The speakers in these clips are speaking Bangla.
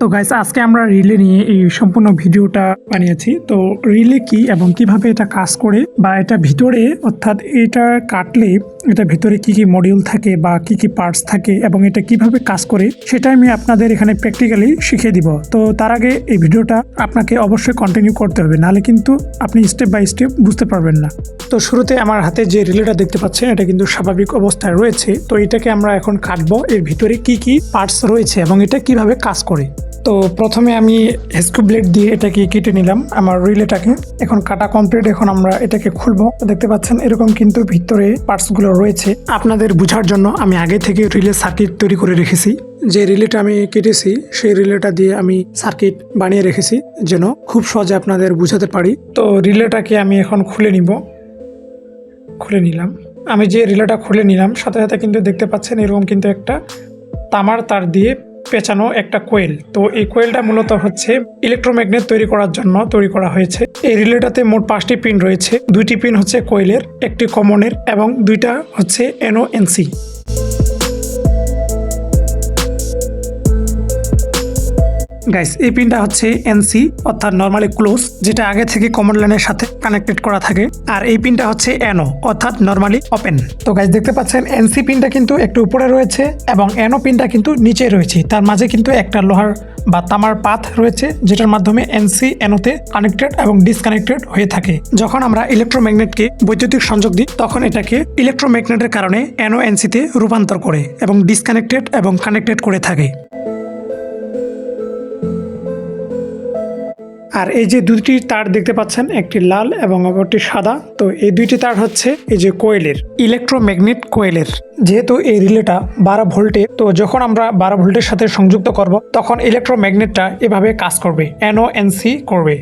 তো গাইস আজকে আমরা রিলে নিয়ে এই সম্পূর্ণ ভিডিওটা বানিয়েছি। তো রিলে কি এবং কীভাবে এটা কাজ করে বা এটা ভিতরে, অর্থাৎ এটা কাটলে এটা ভিতরে কি কি মডিউল থাকে বা কি কি পার্টস থাকে এবং এটা কীভাবে কাজ করে, সেটা আমি আপনাদের এখানে প্র্যাকটিক্যালি শিখিয়ে দিব। তো তার আগে এই ভিডিওটা আপনাকে অবশ্যই কন্টিনিউ করতে হবে, নাহলে কিন্তু আপনি স্টেপ বাই স্টেপ বুঝতে পারবেন না। তো শুরুতে আমার হাতে যে রিলেটা দেখতে পাচ্ছেন, এটা কিন্তু স্বাভাবিক অবস্থায় রয়েছে। তো এটাকে আমরা এখন কাটবো। এর ভিতরে কি কি পার্টস রয়েছে এবং এটা কীভাবে কাজ করে? তো প্রথমে আমি হেস্কু ব্লেড দিয়ে এটাকে কেটে নিলাম আমার রিলেটাকে। এখন কাটা কমপ্লিট এখন আমরা এটাকে খুলবো। দেখতে পাচ্ছেন, এরকম কিন্তু ভিতরে পার্টসগুলো রয়েছে। আপনাদের বোঝার জন্য আমি আগে থেকে রিলে সার্কিট তৈরি করে রেখেছি। যে রিলেটা আমি কেটেছি, সেই রিলেটা দিয়ে আমি সার্কিট বানিয়ে রেখেছি, যেন খুব সহজে আপনাদের বুঝাতে পারি। তো রিলেটাকে আমি এখন খুলে নিব। খুলে নিলাম। আমি যে রিলেটা খুলে নিলাম, সাথে সাথে কিন্তু দেখতে পাচ্ছেন এরকম কিন্তু একটা তামার তার দিয়ে পেঁচানো একটা কোয়েল। তো এই কোয়েলটা মূলত হচ্ছে ইলেকট্রোম্যাগনেট তৈরি করার জন্য তৈরি করা হয়েছে। এই রিলেটাতে মোট পাঁচটি পিন রয়েছে। দুইটি পিন হচ্ছে কোয়েলের, একটি কমনের এবং দুইটা হচ্ছে এনও গাইস এই পিনটা হচ্ছে এনসি অর্থাৎ নর্মালি ক্লোজ যেটা আগে থেকে কমন লাইনের সাথে কানেক্টেড করা থাকে। আর এই পিনটা হচ্ছে এনও অর্থাৎ নর্মালি ওপেন তো গাইস দেখতে পাচ্ছেন এনসি পিনটা কিন্তু একটু উপরে রয়েছে, এবং এনও পিনটা কিন্তু নিচে রয়েছে। তার মাঝে কিন্তু একটা লোহার বা তামার পাথ রয়েছে, যেটার মাধ্যমে এনসি এনোতে কানেক্টেড এবং ডিসকানেক্টেড হয়ে থাকে। যখন আমরা ইলেকট্রোম্যাগনেটকে বৈদ্যুতিক সংযোগ দিই, তখন এটাকে ইলেকট্রোম্যাগনেটের কারণে এনও এনসিতে রূপান্তর করে, এবং ডিসকানেক্টেড এবং কানেক্টেড করে থাকে। আর এই যে দুটি তার দেখতে পাচ্ছেন, একটি লাল এবং অপরটি সাদা, তো এই দুইটি তার হচ্ছে এই যে কোয়েলের, ইলেকট্রোম্যাগনেট কোয়েলের। যেহেতু এই রিলেটা বারো ভোল্টে, তো যখন আমরা বারো ভোল্টের সাথে সংযুক্ত করব, তখন ইলেকট্রোম্যাগনেটটা এভাবে কাজ করবে এনও এনসি করবে।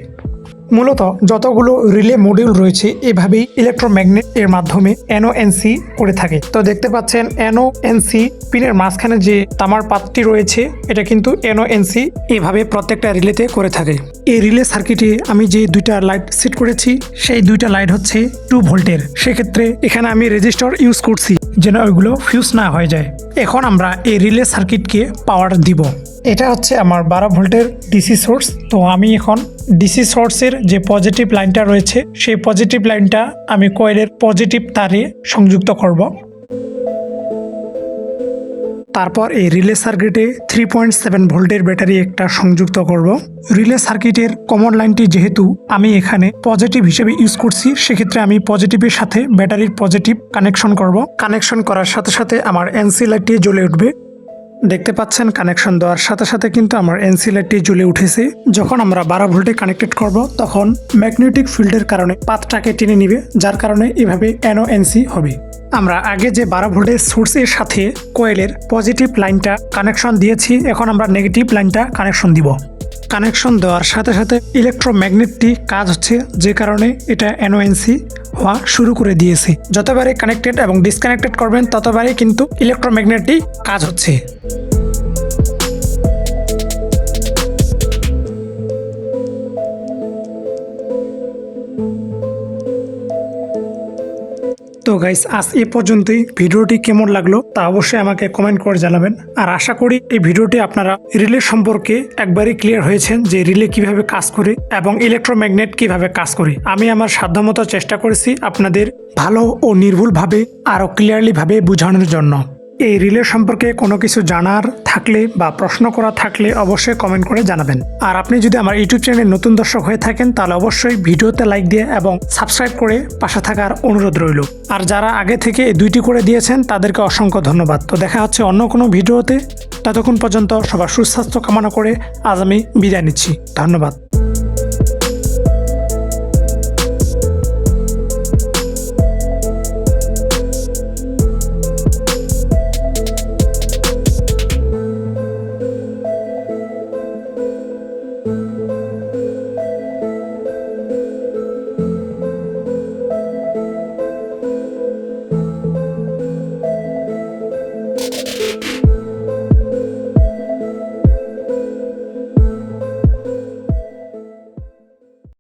মূলত যতগুলো রিলে মডিউল রয়েছে, এভাবেই ইলেকট্রোম্যাগনেট এর মাধ্যমে এনও এনসি করে থাকে। তো দেখতে পাচ্ছেন এনও এনসি পিনের মাঝখানে যে তামার পাতটি রয়েছে, এটা কিন্তু এনও এনসি এভাবে প্রত্যেকটা রিলেতে করে থাকে। এই রিলে সার্কিটে আমি যে দুইটা লাইট সেট করেছি, সেই দুইটা লাইট হচ্ছে টু ভোল্টের সেক্ষেত্রে এখানে আমি রেজিস্টার ইউজ করছি, যেন ওইগুলো ফিউজ না হয়ে যায়। এখন আমরা এই রিলে সার্কিটকে পাওয়ার দিব। এটা হচ্ছে আমার বারো ভোল্টের ডিসি সোর্স তো আমি এখন ডিসি সোর্সের যে পজিটিভ লাইনটা রয়েছে, সেই পজিটিভ লাইনটা আমি কয়েলের পজিটিভ তারে সংযুক্ত করব। তারপর এই রিলে সার্কিটে থ্রি পয়েন্ট সেভেন ভোল্টের ব্যাটারি একটা সংযুক্ত করব। রিলে সার্কিটের কমন লাইনটি যেহেতু আমি এখানে পজিটিভ হিসেবে ইউজ করছি, সেক্ষেত্রে আমি পজিটিভের সাথে ব্যাটারির পজিটিভ কানেকশন করব। কানেকশন করার সাথে সাথে আমার এনসি লাইটটি জ্বলে উঠবে। দেখতে পাচ্ছেন কানেকশন দেওয়ার সাথে সাথে কিন্তু আমার এনসি লাইটটি জ্বলে উঠেছে। যখন আমরা বারো ভোল্টে কানেক্টেড করব, তখন ম্যাগনেটিক ফিল্ডের কারণে পাতটাকে টেনে নিবে, যার কারণে এভাবে এনও এনসি হবে। আমরা আগে যে বারো ভোল্টের সোর্সের সাথে কোয়েলের পজিটিভ লাইনটা কানেকশন দিয়েছি, এখন আমরা নেগেটিভ লাইনটা কানেকশন দিব। কানেকশন দেওয়ার সাথে সাথে ইলেকট্রোম্যাগনেটটি কাজ হচ্ছে যে কারণে এটা এনওএনসি হওয়া শুরু করে দিয়েছে। যতবারই কানেক্টেড এবং ডিসকানেক্টেড করবেন, ততবারই কিন্তু ইলেকট্রোম্যাগনেটটি কাজ হচ্ছে। তো গাইস আজ এ পর্যন্তই। ভিডিওটি কেমন লাগল তা অবশ্যই আমাকে কমেন্ট করে জানাবেন। আর আশা করি এই ভিডিওটি আপনারা রিলে সম্পর্কে একবারই ক্লিয়ার হয়েছেন যে রিলে কীভাবে কাজ করে এবং ইলেকট্রোম্যাগনেট কীভাবে কাজ করে। আমি আমার সাধ্যমতো চেষ্টা করেছি আপনাদের ভালো ও নির্ভুলভাবে আরও ক্লিয়ারলিভাবে বোঝানোর জন্য। এই রিলে সম্পর্কে কোনো কিছু জানার থাকলে বা প্রশ্ন করা থাকলে অবশ্যই কমেন্ট করে জানাবেন। আর আপনি যদি আমার ইউটিউব চ্যানেলে নতুন দর্শক হয়ে থাকেন, তাহলে অবশ্যই ভিডিওতে লাইক দিয়ে এবং সাবস্ক্রাইব করে পাশে থাকার অনুরোধ রইল। আর যারা আগে থেকে এই দুইটি করে দিয়েছেন, তাদেরকে অসংখ্য ধন্যবাদ। তো দেখা হচ্ছে অন্য কোনো ভিডিওতে। ততক্ষণ পর্যন্ত সবার সুস্বাস্থ্য কামনা করে আজ আমি বিদায় নিচ্ছি। ধন্যবাদ।